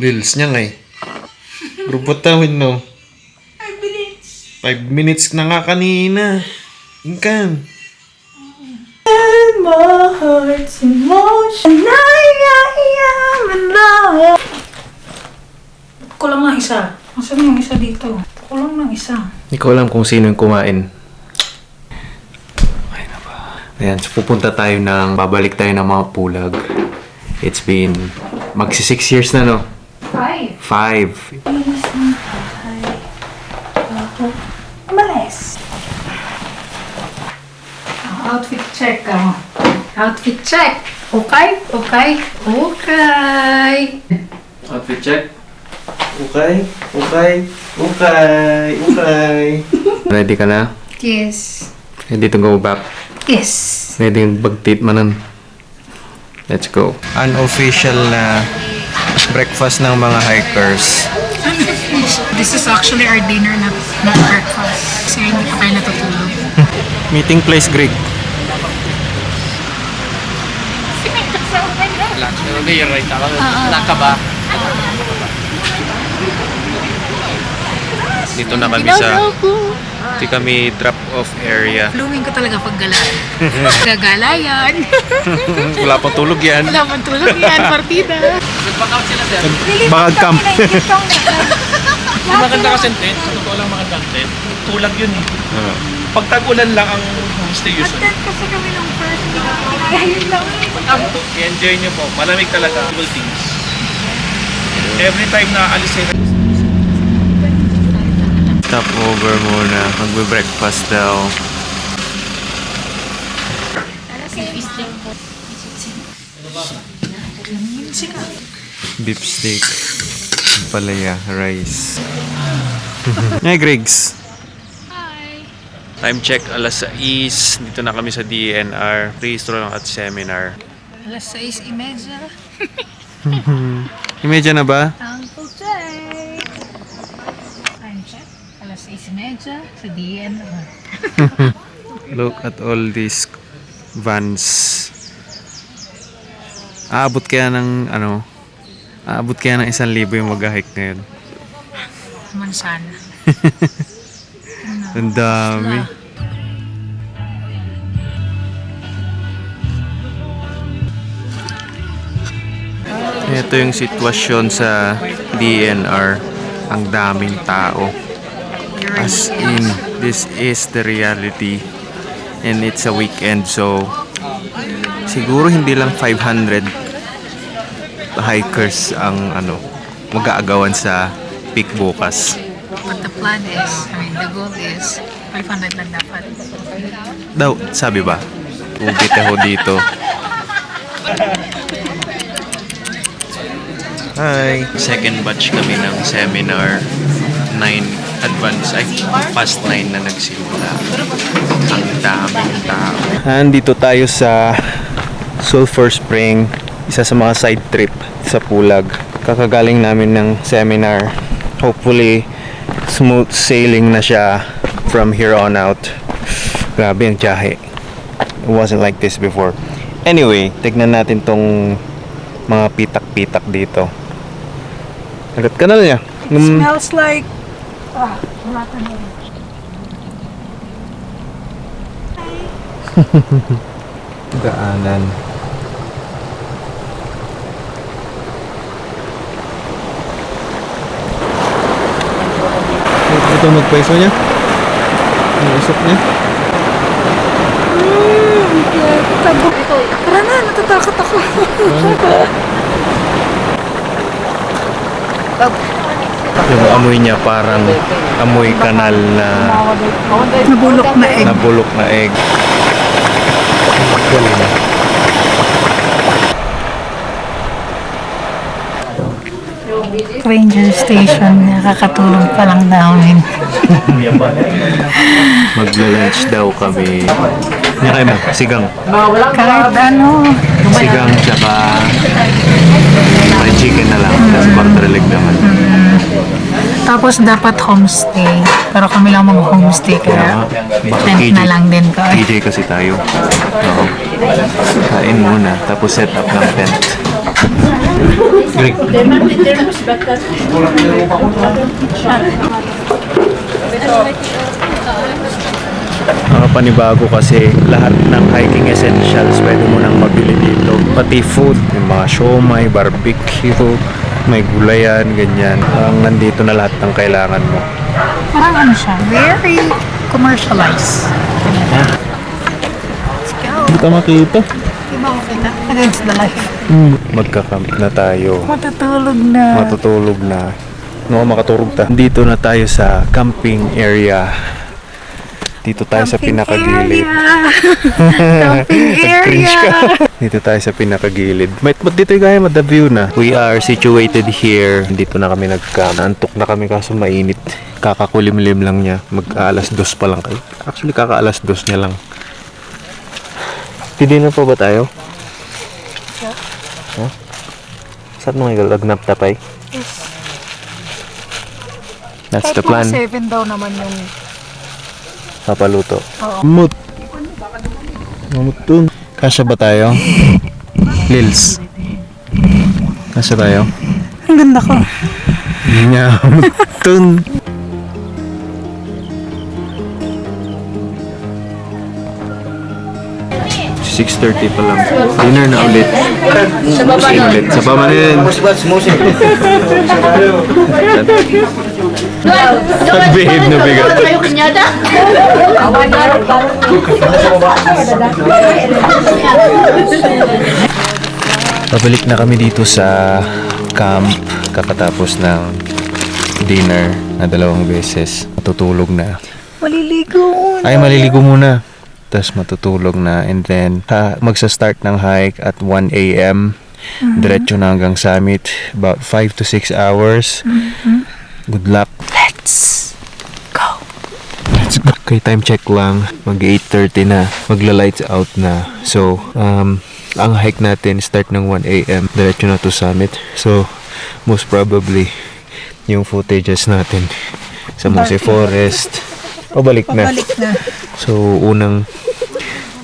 Reels niya nga eh. Robot tawin no. 5 minutes. 5 minutes na nga kanina. Inkan. And my heart's in motion. I, I am in love. Kulang ng isa. Asan yung isa dito? Kulang ng isa. Hindi ko alam kung sino yung kumain. Okay na ba? Ayan, so pupunta tayo ng, babalik tayo ng mga pulag. It's been, magsi 6 years na no? Five. 5. Umalis. Ah, outfit check ka. Outfit check. Okay? Okay? Okay. Outfit check. Okay, okay, okay, okay. Ready ka na? Yes. Ready to go back? Yes. Ready yung bagtit manan. Let's go. Unofficial na breakfast ng mga hikers. This is actually our dinner, not, not breakfast. Kasi hindi pa tayo natutulog. Meeting place, Greg. Dito na kami sa Dito kami drop off area. Blooming ko talaga pag gala. Gagalayan. Wala pang tulog yan. Wala pang tulog yan, partida. Baka camp. Yung maganda kasi tent, sa totoo lang maganda ang tent. Tulag yun eh. Pag tag-ulan lang ang homestay usually. Attend kasi kami ng first Ayun lang. I-enjoy nyo po. Malamig talaga. Little things. Every time na alis kayo, Stop over muna. Magbe-breakfast daw. Beef steak. Palaya. Rice. Hey, Griggs. Hi. Time check, alas 6. Dito na kami sa DNR. Registro lang at seminar. Alas 6.30. Imedya na ba? Uncle 6.30 sa DNR. Look at all these vans. Aabot kaya ng ano? Aabot kaya ng isang libo yung mag-hike ngayon. Naman sana. Ang dami. Ito yung sitwasyon sa DNR. Ang daming tao. As in, this is the reality. And it's a weekend, so siguro hindi lang 500 hikers ang ano mag-aagawan sa peak bukas. But the plan is, I mean, the goal is 500 lang dapat. Daw, sabi ba? Ubit ako dito. Hi! Second batch kami ng seminar. 9 advance, ay past 9 na nagsimula. Ang daming tao. Nandito tayo sa Sulphur Spring, isa sa mga side trip sa Pulag. Kakagaling namin ng seminar. Hopefully, smooth sailing na siya from here on out. Grabe ang tiyahe. It wasn't like this before. Anyway, tignan natin tong mga pitak-pitak dito. Agad ka na niya. Num- Smells like... Ah, wala ka na. daanan. Ito magpaiso niya? Ang isok niya? Tara na, natatakot ako. Yung amoy niya parang amoy kanal na Nabulok na egg. nabulok na egg. Ranger Station, nakakatulog pa lang namin. Magla-lunch daw kami. Yan kayo mo, sigang. Kahit ano, Sigang tsaka may chicken na lang. Tapos quarter leg naman. Tapos dapat homestay. Pero kami lang mag-homestay Kaya kaya tent KJ, na lang din kami. KJ kasi tayo. Oo. Kain muna. Tapos set up ng tent. Greek. Mga panibago kasi lahat ng hiking essentials pwede mo nang mabili dito. Pati food, yung mga siomay, barbecue, may gulayan, ganyan. Ang nandito na lahat ng kailangan mo. Parang ano siya, very commercialized. Hindi ka makita. Di ba ako kita? Against the life. Magkakamp na tayo. Matutulog na. Matutulog na. No, makaturog ta. Dito na tayo sa camping area. Dito tayo sa pinakagilid. Camping area. dito tayo sa pinakagilid. May, ba't dito yung kaya the view na? We are situated here. Dito na kami nagcamp. Naantok na kami kaso mainit. Kakakulimlim lang niya. Mag-alas dos pa lang kayo. Actually, kaka-alas dos niya lang. Hindi na pa ba tayo? Huh? Saan mo ngayon? Lagnap tapay? That's the plan. Seven daw naman yung Papaluto. Mut. Mamutun. Kasya ba tayo? Lils. Kasya tayo? Ang ganda ko. Nyamutun. Six thirty pa lang. Dinner na ulit. Sa baba na. ulit. Sa baba na yun. Nag-behave na bigat. Pabalik na kami dito sa camp kakatapos ng dinner na dalawang beses. Matutulog na. Maliligo. Ay, maliligo muna. Tapos matutulog na. And then, ha, magsa-start ng hike at 1 a.m. Diretso na hanggang summit. About 5 to 6 hours. Good luck. Let's. Okay, time check lang. Mag 8.30 na. Magla-lights out na. So, um, ang hike natin start ng 1 a.m. Diretso na to summit. So, most probably, yung footages natin sa Mose Forest, pabalik na. Balik na. So, unang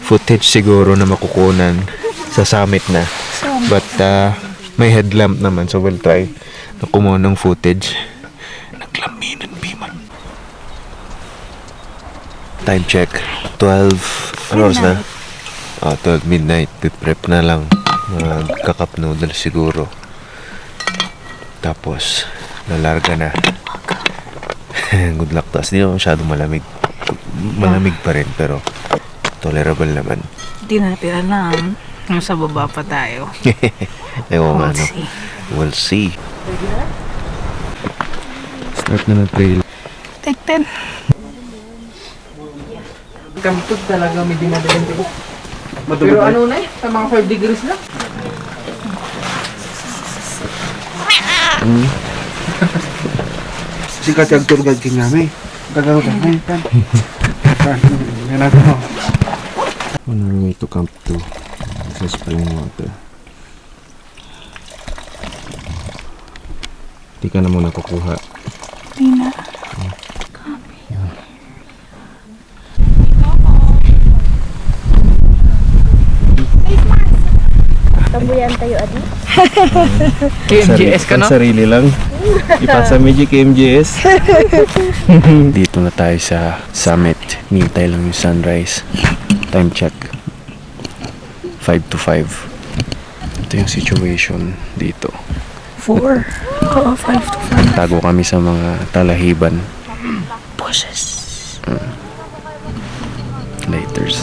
footage siguro na makukunan sa summit na. But, uh, may headlamp naman. So, we'll try na kumuha ng footage. Time check. 12. Ano oras na? Ah, 12 midnight. Prep na lang. Magka-cup noodles siguro. Tapos, lalarga na. Good luck. Tapos, hindi naman masyadong malamig. Malamig pa rin, pero tolerable naman. Di natin alam. Nasa baba pa tayo. Ewan nga, no? see. We'll see. Start na ng trail. Tek, ten. Kampod talaga may dinadalang ko. Pero ano na eh, sa mga 5 degrees na. Sikat yung tour guide king namin. Gagawin kami. Yan ako. On our way to Camp 2. Sa spring water. Di ka na muna kukuha. Di na. KMGS ka no? sarili lang. Ipasa medyo KMGS. Dito na tayo sa summit. Nintay lang yung sunrise. Time check. 5 to 5. Ito yung situation dito. Four. Oo, five to five. Tago kami sa mga talahiban. Bushes. Laters.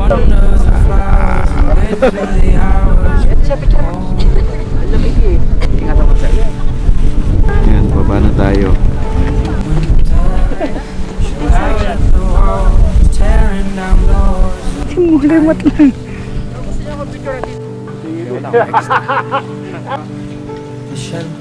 Parang nasa flies, many hours. Salamat lang. Gusto niya ako picture natin. Sige, wala. Michelle.